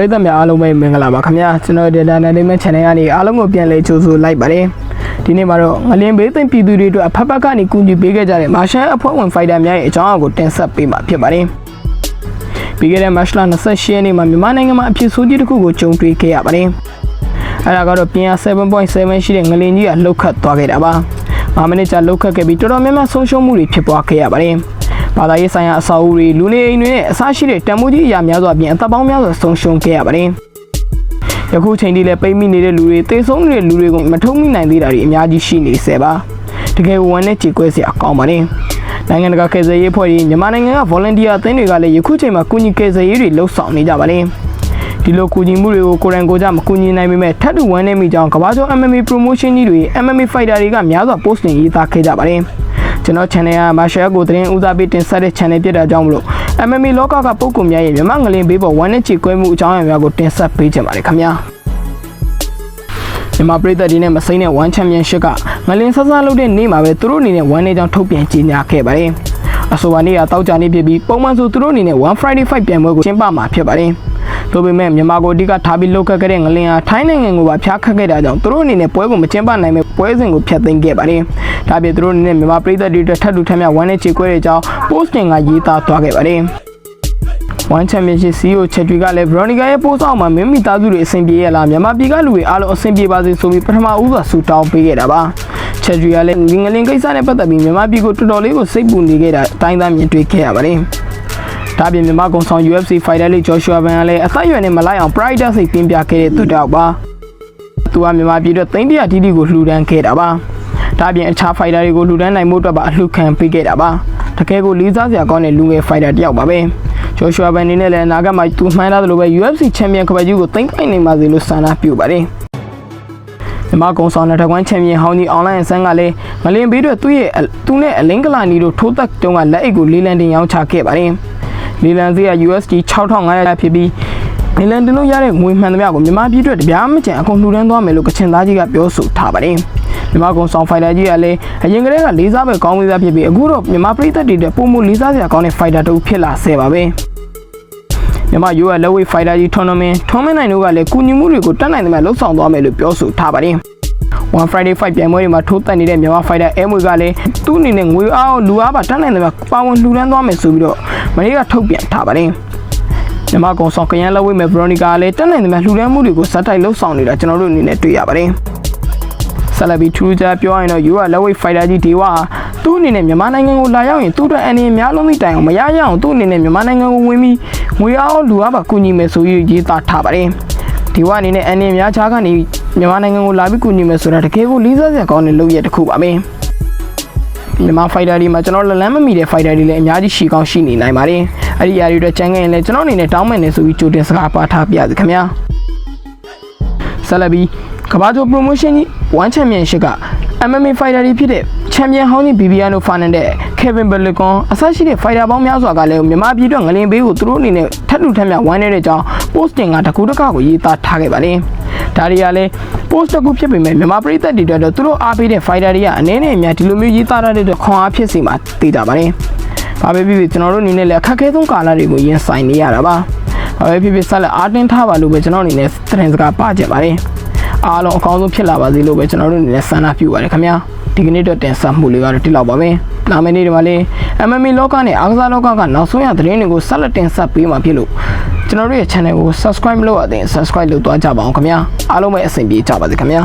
ပရိသတ်များအားလုံးပဲမင်္ဂလာပါခင်ဗျာကျွန်တော်ဒေတာနယ်လေးမဲ့ channel ကနေအားလုံးကိုပြန်လည်ကြိုဆိုလိုက်ပါတယ်ဒီနေ့မှာတော့ငလင်ဘေးသိမ့်ပြည်သူတွေအတွက်အဖက်ဖက်ကနေကူညီပေးခဲ့ကြတဲ့မာရှန်အဖွဲ့ဝင်ဖိုက်တာများရဲ့အကြောင်းအရာကိုတင်ဆက်ပေးမှာဖြစ်ပါတယ်ပြီးခဲ့တဲ့မတ်လ28ရက်နေ့မှာမြန်မာနိုင်ငံမှာအဖြစ်ဆိုးကြီးတစ်ခုကိုကြုံတွေ့ခဲ့ရပါတယ်အဲဒါကတော့ပြင်အား7.7ရှိတဲ့ငလင်ကြီးကလှုပ်ခတ်သွားခဲ့တာပါ5မိနစ်ကြာလှုပ်ခတ်ခဲ့ပြီးတော်တော်များများဆုံးရှုံးမှုတွေဖြစ်ပွားခဲ့ရပါတယ် ဘာသာရေးဆိုင်ရာအဆောက်အဦတွေလူနေအိမ်တွေနဲ့အစရှိတဲ့တန်ဖိုးကြီးအရာများစွာပြင်အသက်ပေါင်းများစွာဆုံးရှုံးခဲ့ရပါတယ်။ယခုချိန်ထိလည်းပိတ်မိနေတဲ့လူတွေတေဆုံးနေတဲ့လူတွေကိုမထုံးမိနိုင်သေးတာတွေအများကြီးရှိနေစေပါ။တကယ်ဝမ်းနဲ့ကြေကွဲစရာကောင်းပါတယ်။နိုင်ငံတကာကယ်ဆယ်ရေးဖွဲ့တွေမြန်မာနိုင်ငံက volunteer အသင်းတွေကလည်းယခုချိန်မှာကူညီကယ်ဆယ်ရေးတွေလှုပ်ဆောင်နေကြပါတယ်။ဒီလိုကူညီမှုတွေကိုကိုယ်တိုင်ကိုယ်ကျမကူညီနိုင်ပေမဲ့ထပ်တူဝမ်းနေမိကြောင်းကမ္ဘာကျော် MMA promotion ကြီးတွေ MMA fighter တွေကများစွာ post တင်ရေးသားခဲ့ကြပါတယ်။ ကျွန်တော် channel က Marshall ကိုသတင်းဦးစားပေးတင်ဆက်တဲ့ channel ဖြစ်တာကြောင့်မလို့ MMA လောကကပုံကူများရဲ့မြမငလင်ဘေးပေါ်ဝမ်းနဲ့ချီကွဲမှုအကြောင်းအရာများကိုတင်ဆက်ပေးကြပါမယ်ခင်ဗျာမြန်မာပြည်သက်ဒီနဲ့မစိမ့်တဲ့ One Championship ကငလင်ဆဆလုပ်တဲ့နေ့မှာပဲသူတို့အနေနဲ့ One နဲ့ကြောင်းထုတ်ပြန်ကြေညာခဲ့ပါတယ်အဆိုပါနေ့ကတောက်ကြနေ့ဖြစ်ပြီးပုံမှန်ဆိုသူတို့အနေနဲ့ One Friday Fight ပြိုင်ပွဲကိုကျင်းပမှာဖြစ်ပါတယ် ဒါပေမဲ့မြန်မာကိုအဓိကထားပြီးလုပ်ခဲ့တဲ့ငလင်ဟာထိုင်းနိုင်ငံကိုပါဖျားခတ်ခဲ့တာကြောင့်သူတို့အနေနဲ့ပွဲကိုမကျင်းပနိုင်မဲ့ပွဲစဉ်ကိုဖျက်သိမ်းခဲ့ပါတယ်။ဒါပြင်သူတို့အနေနဲ့မြန်မာပြည်သက်တွေအတွက်ထပ်တူထပ်မြဝမ်းနဲ့ချေကွဲတဲ့အကြောင်း post တင်ကရေးသားသွားခဲ့ပါတယ်။ One Championship CEO ချက်တွေကလည်း Veronica ရဲ့ post အောက်မှာမင်းမိသားစုတွေအဆင်ပြေရလားမြန်မာပြည်ကလူတွေအားလုံးအဆင်ပြေပါစေဆိုပြီးပထမဦးစွာဆုတောင်းပေးခဲ့တာပါ။ချက်တွေကလည်းငလင်ကိစ္စနဲ့ပတ်သက်ပြီးမြန်မာပြည်ကိုတော်တော်လေးကိုစိတ်ပူနေခဲ့တာအတိုင်းသားမြင်တွေ့ခဲ့ရပါတယ်။ ဒါပြင်မြန်မာကုံဆောင် UFC Fighter League Joshua Van ကလည်းအသက်အရွယ်နဲ့မလိုက်အောင် Pride စိတ်ပြင်းပြခဲ့တဲ့သူတောက်ပါ။သူကမြန်မာပြည်အတွက်သိန်းတရာတီတီကိုလှူဒန်းခဲ့တာပါ။ဒါပြင်အခြား fighter တွေကိုလှူဒန်းနိုင်မှုအတွက်ပါအလှူခံပေးခဲ့တာပါ။တကယ်ကိုလေးစားစရာကောင်းတဲ့လူငယ် fighter တစ်ယောက်ပါပဲ။ Joshua Van အနေနဲ့လည်းအနာဂတ်မှာသူမှန်းထားသလိုပဲ UFC Champion ကပတ်ကြီးကိုသိမ်းပိုက်နိုင်ပါစေလို့ဆန္ဒပြုပါတယ်။မြန်မာကုံဆောင်တဲ့တကွမ်းချန်ပီယံဟောင်းကြီးအွန်လိုင်းဆန်းကလည်းမလင်ဘေးတို့သူ့ရဲ့သူနဲ့အလင်းကလာနီတို့ထိုးသက်တုံးကလက်အိတ်ကိုလေးလံတင်ရောင်းချခဲ့ပါတယ်။ လေးလံစီက USD 6500ဖြစ်ပြီးနေလန်တင်လို့ရတဲ့ငွေမှန်သမျှကိုမြန်မာပြည်အတွက်တပြားမကျန်အကုန်လှူဒန်းသွားမယ်လို့ကချင်သားကြီးကပြောဆိုထားပါတယ်။မြန်မာကုံဆောင်ဖိုင်တာကြီးကလည်းအရင်ကတည်းကလေးစားပဲကောင်းလေးစားဖြစ်ပြီးအခုတော့မြန်မာပြည်သက်တွေအတွက်ပုံမှုလေးစားစရာကောင်းတဲ့ဖိုင်တာတူဖြစ်လာဆဲပါပဲ။မြန်မာယူရလက်ဝေးဖိုင်တာကြီးထွန်နမင်ထွန်မင်နိုင်တို့ကလည်းကူညီမှုတွေကိုတတ်နိုင်သမျှလှုပ်ဆောင်သွားမယ်လို့ပြောဆိုထားပါတယ်။ One Friday Fight ပြိုင်ပွဲတွေမှာထိုးတက်နေတဲ့မြန်မာ fighter အဲမွေကလည်းသူ့အနေနဲ့ငွေအားလူအားပါတတ်နိုင်တယ်မှာပါဝင်လှူဒန်းသွားမယ်ဆိုပြီးတော့မနေ့ကထုတ်ပြန်ထားပါတယ်။မြန်မာကောင်ဆောင်ကရန်လက်ဝဲမဲ့ Veronica လည်းတက်နိုင်တယ်မှာလှူဒန်းမှုတွေကိုဇက်တိုက်လှုပ်ဆောင်နေတာကျွန်တော်တို့အနေနဲ့တွေ့ရပါတယ်။ဆလဘီထူးကြပြောရရင်တော့ယူကလက်ဝဲ fighter ကြီးဒေဝါသူ့အနေနဲ့မြန်မာနိုင်ငံကိုလာရောက်ရင်သူ့အတွက်အနေနဲ့များလုံးမိတိုင်အောင်မရရအောင်သူ့အနေနဲ့မြန်မာနိုင်ငံကိုဝင်ပြီးငွေအားလူအားပါကူညီမယ်ဆိုပြီးရေးသားထားပါတယ်။ဒီဝအနေနဲ့အနေများချားကနေ မြန်မာနိုင်ငံကိုလာပြီးကူညီမယ်ဆိုတာတကယ်ကိုလေးစားစရာကောင်းတဲ့လုပ်ရတစ်ခုပါပဲမြန်မာ fighter တွေမှာကျွန်တော်လက်လန်းမမီတဲ့ fighter တွေလည်းအများကြီးရှိကောင်းရှိနေနိုင်ပါတယ်အဲ့ဒီအရာတွေတော့ချန်ခဲ့ရင်လည်းကျွန်တော်အနေနဲ့တောင်းမယ်နေဆိုပြီးကြိုတင်စကားပါထားပြရစီခင်ဗျာဆက်လက်ပြီးကဘာကျော် promotion ကြီး one championship က MMA fighter တွေဖြစ်တဲ့ champion ဟောင်းကြီး Bibiano Fernandez Kevin Belicon အစရှိတဲ့ fighter ပေါင်းများစွာကလည်းမြန်မာပြည်အတွက်ငလင်ဘေးကိုသူတို့အနေနဲ့ထပ်တူထပ်မြဝမ်းနေတဲ့ကြောင်း posting ကတကူတကကိုရေးသားထားခဲ့ပါတယ်ဒါတွေကလည်း post တစ်ခုဖြစ်ပေမဲ့မြန်မာပြည်သက်တွေအတွက်တော့သူတို့အားပေးတဲ့ fighter တွေကအနေနဲ့အများဒီလိုမျိုးရေးသားရတဲ့အတွက်ခွန်အားဖြစ်စီမှာသိကြပါတယ်။ဘာပဲဖြစ်ဖြစ်ကျွန်တော်တို့အနေနဲ့လည်းအခက်အခဲဆုံးကာလတွေကိုရင်ဆိုင်နေရတာပါ။ဘာပဲဖြစ်ဖြစ်ဆက်လက်အားတင်းထားပါလို့ပဲကျွန်တော်အနေနဲ့သတင်းစကားပါကြပါတယ်။ အားလုံးအကောင်းဆုံးဖြစ်လာပါစေလို့ပဲကျွန်တော်တို့အနေနဲ့ဆန္ဒပြုပါတယ်ခင်ဗျာ။ဒီကနေ့တော့တင်ဆက်မှုလေးကတော့ဒီလောက်ပါပဲ။လာမယ့်နေ့ဒီမှာလေး MMA လောကနဲ့အားကစားလောကကနောက်ဆုံးရသတင်းတွေကိုဆက်လက်တင်ဆက်ပေးမှာဖြစ်လို့ကျွန်တော်တို့ရဲ့ channel ကို subscribe မလုပ်ရသေးရင် subscribe လုပ်သွားကြပါအောင်ခင်ဗျာအားလုံးပဲအဆင်ပြေကြပါစေခင်ဗျာ